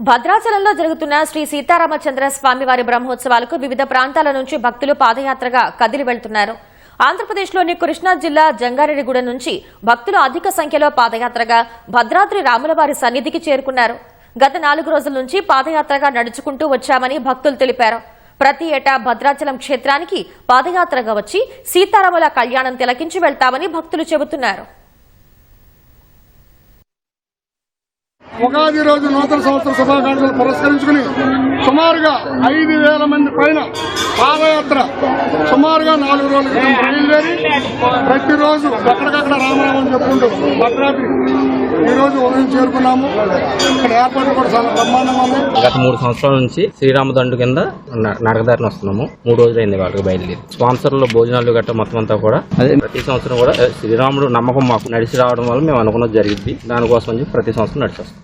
భద్రాచలంలో జరుగుతున్న శ్రీ సీతారామచంద్ర స్వామివారి బ్రహ్మోత్సవాలకు వివిధ ప్రాంతాల నుంచి భక్తులు పాదయాత్రగా కదిలి వెళ్తున్నారు. ఆంధ్రప్రదేశ్లోని కృష్ణా జిల్లా జంగారెడ్డిగూడ నుంచి భక్తులు అధిక సంఖ్యలో పాదయాత్రగా భద్రాద్రి రాములవారి సన్నిధికి చేరుకున్నారు. గత నాలుగు రోజుల నుంచి పాదయాత్రగా నడుచుకుంటూ వచ్చామని భక్తులు తెలిపారు. ప్రతి ఏటా భద్రాచలం క్షేత్రానికి పాదయాత్రగా వచ్చి సీతారాముల కళ్యాణం తిలకించి వెళ్తామని భక్తులు చెబుతున్నారు. ఉగాది రోజు నూతన సంవత్సర శుభాకాంక్షలు పురస్కరించుకుని సుమారుగా ఐదు వేల మంది పైన పాదయాత్ర సుమారుగా నాలుగు రోజుల క్రితం బయలుదేరి ప్రతిరోజు ఎక్కడికక్కడ రామరామని చెప్పుకుంటూ భద్రాద్రి ఈ రోజు ఉదయం చేరుకున్నాము ఇక్కడ ఏర్పాట్లు కూడా చాలా బ్రహ్మాండంగా ఉన్నాయి గత మూడు సంవత్సరాల నుంచి శ్రీరామ దండు కింద నడకదారిని వస్తున్నాము. మూడు రోజులైంది వాళ్ళకి బయలుదేరి. స్పాన్సర్లు భోజనాలు గట్రా మొత్తం అంతా కూడా అదే. ప్రతి సంవత్సరం కూడా శ్రీరాముడు నమ్మకం మాకు నడిచి రావడం వల్ల మేము అనుకున్నది జరిగింది దానికోసం ప్రతి సంవత్సరం నడిచి వస్తాం